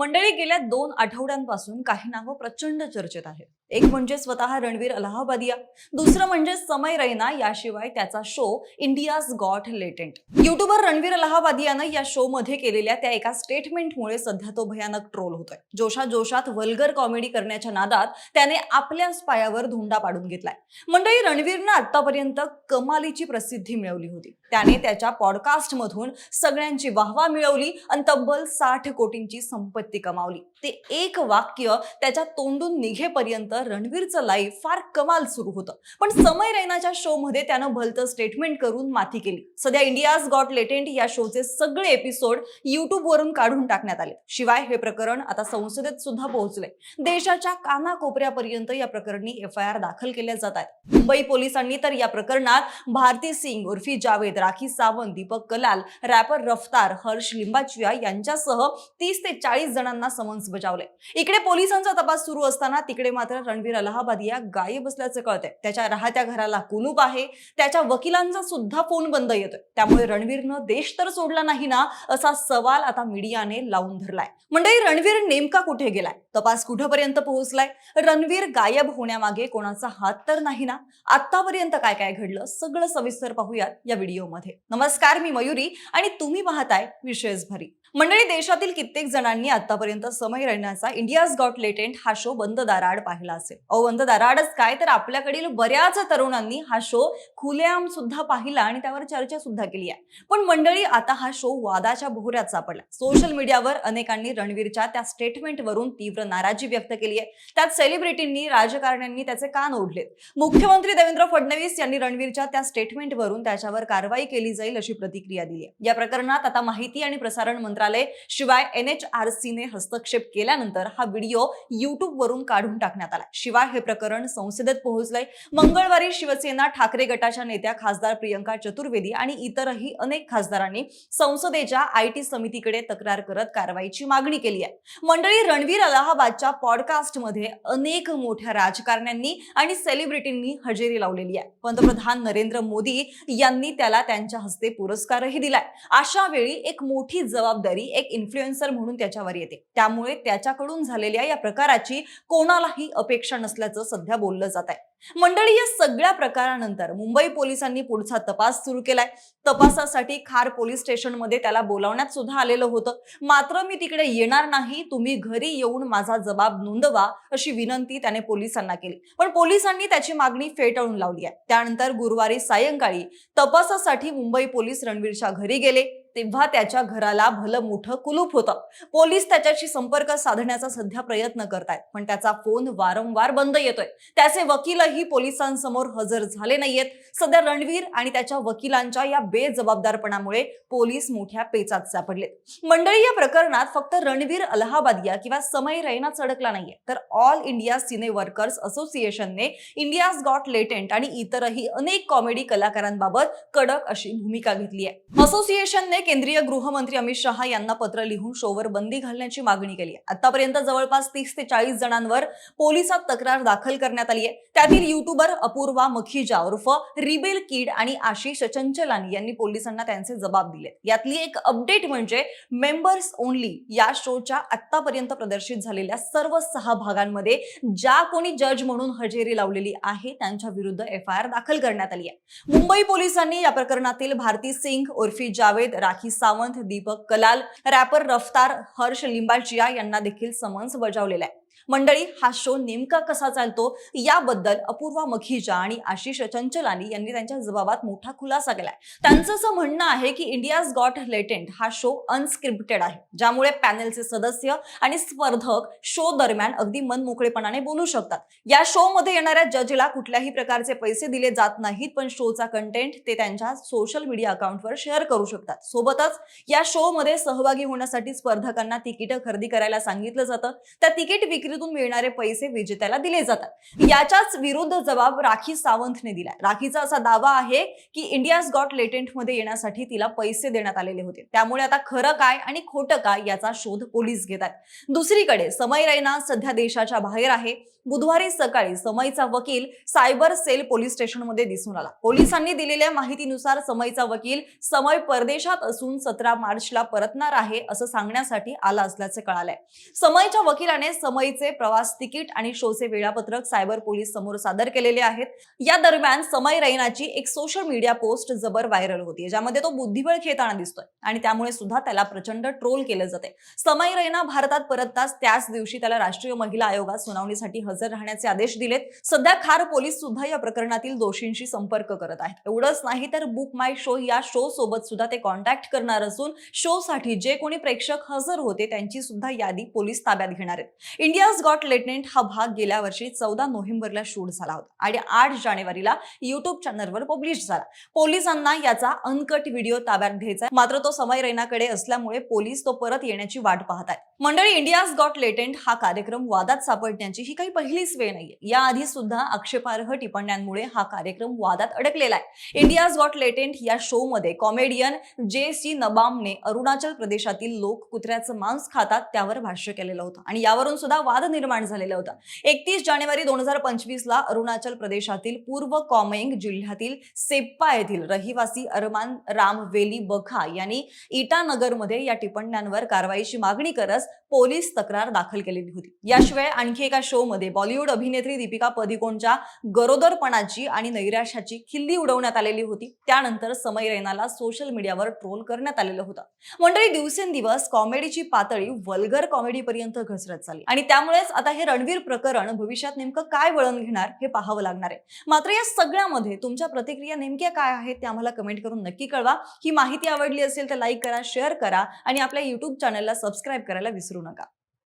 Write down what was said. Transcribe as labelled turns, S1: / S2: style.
S1: मंडळी गेल्या दोन आठवड्यांपासून काही नावं प्रचंड चर्चेत आहेत. एक म्हणजे स्वतः रणवीर अलाहाबादिया दुसरं म्हणजे समय रैना याशिवाय त्याचा show India's got latent. YouTuber Ranveer अलाहाबादियानं या शो मध्ये केलेल्या त्या एका स्टेटमेंटमुळे सध्या तो भयानक ट्रोल होतोय. जोशा जोशात वल्गर कॉमेडी करण्याच्या नादात त्याने आपल्याच पायावर धोंडा पाडून घेतलाय. मंडळी रणवीरनं आतापर्यंत कमालीची प्रसिद्धी मिळवली होती. त्याने त्याच्या पॉडकास्टमधून सगळ्यांची वाहवा मिळवली आणि तब्बल साठ कोटींची संपत्ती कमावली. ते एक वाक्य त्याच्या तोंडून निघेपर्यंत रणवीरचं लाईफ फार कमाल सुरू होतं. पण समय रैनाच्या शो मध्ये त्यानं भलतं स्टेटमेंट करून माथी केली. सध्या इंडियाज गॉट लेटेंट या शोचे सगळे एपिसोड युट्यूबवरून काढून टाकण्यात आले. शिवाय हे प्रकरण आता संसदेत सुद्धा पोहोचले देशाच्या कानाकोपऱ्यापर्यंत या प्रकरणी एफ आय आर दाखल केल्या जात आहेत. मुंबई पोलिसांनी तर या प्रकरणात भारती सिंग उर्फी जावेद राखी सावंत दीपक कलाल रॅपर रफ्तार हर्ष लिंबाचिया यांच्यासह तीस ते चाळीस जणांना समन्स बजावले इकडे पोलिसांचा तपास सुरू असताना तिकडे मात्र रणवीर अलाहाबादिया गायब असल्याचं कळतंय. त्याच्या राहत्या घराला कुलूप आहे. त्याच्या वकिलांचा सुद्धा फोन बंद येतोय. त्यामुळे रणवीरनं देश तर सोडला नाही ना असा सवाल आता मीडियाने लावून धरलाय. मंडळी रणवीर नेमका कुठे गेलाय? तपास कुठपर्यंत पोहोचलाय? रणवीर गायब होण्यामागे कोणाचा हात तर नाही ना? आतापर्यंत काय काय घडलं? सगळं सविस्तर पाहूयात या व्हिडिओमध्ये. नमस्कार मी मयुरी आणि तुम्ही पाहताय विशेष भरी मंडळी देशातील कित्येक जणांनी आतापर्यंत समय रहण्याचा इंडियाज गॉट लेटेंट हा शो बंद दाराड पाहिला असेल. अहो बंद दाराडच काय? तर आपल्याकडील बऱ्याच तरुणांनी हा शो खुलेआम सुद्धा पाहिला आणि त्यावर चर्चा सुद्धा केली आहे. पण मंडळी आता हा शो वादाच्या भोवऱ्यात सापडला. सोशल मीडियावर अनेकांनी रणवीरच्या त्या स्टेटमेंटवरून तीव्र नाराजी व्यक्त केली आहे. त्यात सेलिब्रिटींनी राजकारण्यांनी त्याचे कान ओढलेत. मुख्यमंत्री देवेंद्र फडणवीस यांनी रणवीरच्या त्या स्टेटमेंटवरून त्याच्यावर कारवाई केली जाईल अशी प्रतिक्रिया दिली या प्रकरणात आता माहिती आणि प्रसारण मंत्रालय शिवाय एन एच आर ने हस्तक्षेप केल्यानंतर हा व्हिडिओ युट्यूबवरून काढून टाकण्यात आला. शिवाय हे प्रकरण संसदेत पोहोचलंय. मंगळवारी शिवसेना ठाकरे गटाच्या नेत्या खासदार प्रियंका चतुर्वेदी आणि इतरही अनेक खासदारांनी संसदेच्या आय टी समितीकडे तक्रार करत कारवाईची मागणी केली आहे. मंडळी रणवीर अलाहाबादच्या पॉडकास्टमध्ये अनेक मोठ्या राजकारण्यांनी आणि सेलिब्रिटींनी हजेरी लावलेली आहे. पंतप्रधान नरेंद्र मोदी यांनी त्याला त्यांच्या हस्ते पुरस्कारही दिलाय. अशा वेळी एक मोठी जबाबदारी एक इन्फ्लुएन्सर म्हणून त्याच्यावर येते. त्यामुळे त्याच्याकडून झालेल्या या प्रकाराची कोणालाही अपेक्षा नसल्याचं सध्या बोललं जात आहे. मंडळी या सगळ्या प्रकारानंतर मुंबई पोलिसांनी पुढचा तपास सुरू केलाय. तपासासाठी खार पोलीस स्टेशनमध्ये त्याला बोलावण्यात सुद्धा आलेलं होतं. मात्र मी तिकडे येणार नाही. तुम्ही घरी येऊन माझा जबाब नोंदवा अशी विनंती त्याने पोलिसांना केली. पण पोलिसांनी त्याची मागणी फेटाळून लावली आहे. त्यानंतर गुरुवारी सायंकाळी तपासासाठी मुंबई पोलीस रणवीरच्या घरी गेले. तेव्हा त्याच्या घराला भलं मोठं कुलूप होतं. पोलीस त्याच्याशी संपर्क साधण्याचा सध्या प्रयत्न करतायत पण त्याचा फोन वारंवार बंद येतोय. त्याचे वकीलही पोलिसांसमोर हजर झाले नाहीयेत. सध्या रणवीर आणि त्याच्या वकिलांच्या या बेजबाबदारपणामुळे पोलीस मोठ्या पेचात सापडलेत. मंडळी या प्रकरणात फक्त रणवीर अलाहाबादिया किंवा समय रैना अडकला नाहीये. तर ऑल इंडिया सिने वर्कर्स असोसिएशनने इंडियाज गॉट लेटेंट आणि इतरही अनेक कॉमेडी कलाकारांबाबत कडक अशी भूमिका घेतली आहे असोसिएशनने केंद्रीय गृहमंत्री अमित शहा यांना पत्र लिहून शोवर बंदी घालण्याची मागणी केली आहे. आतापर्यंत जवळपास तीस ते चाळीस जणांवर पोलिसात तक्रार दाखल करण्यात आली आहे. त्यातील युट्यूबर अपूर्वा मखीजा उर्फ रिबेल किड आणि आशिष चंचलानी यांनी पोलिसांना त्यांचे जबाब दिले यातली एक अपडेट म्हणजे मेंबर्स ओनली या शोच्या आतापर्यंत प्रदर्शित झालेल्या सर्व सहा भागांमध्ये ज्या कोणी जज म्हणून हजेरी लावलेली आहे त्यांच्या विरुद्ध एफ आय आर दाखल करण्यात आली आहे. मुंबई पोलिसांनी या प्रकरणातील भारती सिंग उर्फी जावेद राखी सावंत दीपक कलाल रॅपर रफ्तार हर्ष लिंबाचिया यांना देखील समन्स बजावलेला आहे. मंडळी हा शो नेमका कसा चालतो? याबद्दल अपूर्वा मखीजा आणि आशिष चंचलानी यांनी त्यांच्या जबाबात मोठा खुलासा केलाय. त्यांचं असं म्हणणं आहे की इंडियाज गॉट लेटेंट हा शो अनस्क्रिप्टेड आहे ज्यामुळे पॅनेलचे सदस्य आणि स्पर्धक शो दरम्यान अगदी मनमोकळेपणाने बोलू शकतात. या शो मध्ये येणाऱ्या जजला कुठल्याही प्रकारचे पैसे दिले जात नाहीत पण शोचा कंटेंट ते त्यांच्या सोशल मीडिया अकाउंटवर शेअर करू शकतात. सोबतच या शो मध्ये सहभागी होण्यासाठी स्पर्धकांना तिकीट खरेदी करायला सांगितलं जातं. त्या तिकीट विक्रीतून मिळणारे पैसे विजेत्याला दिले जातात. याच्याच विरुद्ध जबाब राखी सावंतने दिला राखीचा असा दावा आहे की इंडियाज गॉट लेटेंटमध्ये येण्यासाठी तिला पैसे देण्यात आलेले होते. त्यामुळे आता खरं काय आणि खोटं काय याचा शोध पोलीस घेत आहेत. दुसरीकडे समय रैना सध्या देशाच्या बाहेर आहे. बुधवारी सकाळी समयचा वकील सायबर सेल पोलीस स्टेशनमध्ये दिसून आला. पोलिसांनी दिलेल्या माहितीनुसार समयचा वकील समय परदेशात असून सतरा मार्चला परतणार आहे असं सांगण्यासाठी आला असल्याचं कळालंय. समयच्या वकिलाने समय समयचे प्रवास तिकीट आणि शोचे वेळापत्रक सायबर पोलीस समोर सादर केलेले आहेत. या दरम्यान समय रैनाची एक सोशल मीडिया पोस्ट जबर व्हायरल होती. ज्यामध्ये तो बुद्धिबळ खेळताना दिसतोय आणि त्यामुळे सुद्धा त्याला प्रचंड ट्रोल केलं जाते. समय रैना भारतात परतताच त्याच दिवशी त्याला राष्ट्रीय महिला आयोगात सुनावणीसाठी हजर राहण्याचे आदेश दिलेत. सध्या खार पोलीस सुद्धा या प्रकरणातील दोषींशी संपर्क करत आहेत. एवढंच नाही तर बुक माय शो या शो सोबत सुद्धा ते कॉन्टॅक्ट करणार असून शो साठी जे कोणी प्रेक्षक हजर होते त्यांची सुद्धा यादी पोलीस ताब्यात घेणार आहेत. इंडिया इंडियाज गॉट लेटनेंट हा भाग गेल्या वर्षी चौदा नोव्हेंबरला शूट झाला होता आणि आठ जानेवारीला युट्यूब चॅनलवर पब्लिश झाला. पोलिसांना याचा अनकट व्हिडिओ ताब्यात घ्यायचा मात्र तो समय रैनाकडे असल्यामुळे पोलीस तो परत येण्याची वाट पाहत आहेत. मंडळी इंडियाज गॉट लेटेंट हा कार्यक्रम वादात सापडण्याची ही काही पहिलीच वेळ नाहीये. याआधी सुद्धा आक्षेपार्ह टिप्पण्यांमुळे हा कार्यक्रम वादात अडकलेला आहे. इंडियाज गॉट लेटेंट या शो मध्ये कॉमेडियन जे सी नबामने अरुणाचल प्रदेशातील लोक कुत्र्याचं मांस खातात त्यावर भाष्य केलेलं होतं. आणि यावरून सुद्धा वाद निर्माण झालेला होता. एकतीस जानेवारी दोन हजार पंचवीसला अरुणाचल प्रदेशातील पूर्व कॉमेंग जिल्ह्यातील सेप्पा येथील रहिवासी अरमान राम वेली बखा यांनी इटानगरमध्ये या टिप्पण्यांवर कारवाईची मागणी करत पोलीस तक्रार दाखल केलेली होती. याशिवाय आणखी एका शो मध्ये बॉलिवूड अभिनेत्री दीपिका पदिकोणच्या गरोदरपणाची आणि नैराश्याची खिल्ली उडवण्यात आलेली होती. त्यानंतर समय रैनाला सोशल मीडियावर ट्रोल करण्यात आलेलं होतं. मंडळी दिवसेंदिवस कॉमेडीची पातळी वल्गर कॉमेडी पर्यंत घसरत चालली आणि त्यामुळेच आता हे रणवीर प्रकरण भविष्यात नेमकं काय वळण घेणार हे पाहावं लागणार आहे. मात्र या सगळ्यामध्ये तुमच्या प्रतिक्रिया नेमक्या काय आहेत ते आम्हाला कमेंट करून नक्की कळवा. ही माहिती आवडली असेल तर लाईक करा शेअर करा आणि आपल्या युट्यूब चॅनलला सबस्क्राईब करायला विसरू नका.